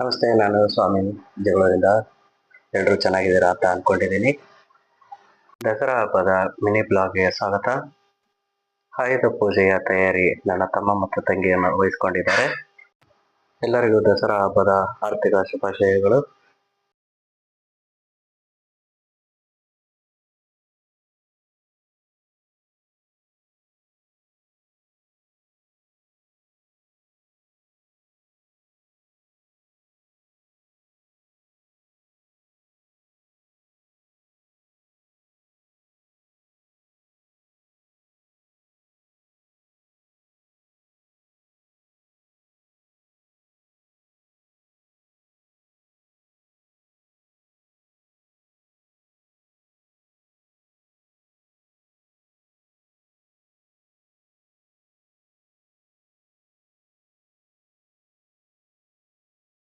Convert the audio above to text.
ನಮಸ್ತೆ, ನಾನು ಸ್ವಾಮಿ ಜಗಳೂರಿಂದ. ಎಲ್ಲರೂ ಚೆನ್ನಾಗಿದ್ದೀರಾ ಅಂತ ಅನ್ಕೊಂಡಿದ್ದೀನಿ. ದಸರಾ ಹಬ್ಬದ ಮಿನಿ ಬ್ಲಾಗ್ಗೆ ಸ್ವಾಗತ. ಆಯುಧ ಪೂಜೆಯ ತಯಾರಿ ನನ್ನ ತಮ್ಮ ಮತ್ತು ತಂಗಿಯನ್ನು ವಹಿಸ್ಕೊಂಡಿದ್ದಾರೆ. ಎಲ್ಲರಿಗೂ ದಸರಾ ಹಬ್ಬದ ಆರ್ಥಿಕ ಶುಭಾಶಯಗಳು.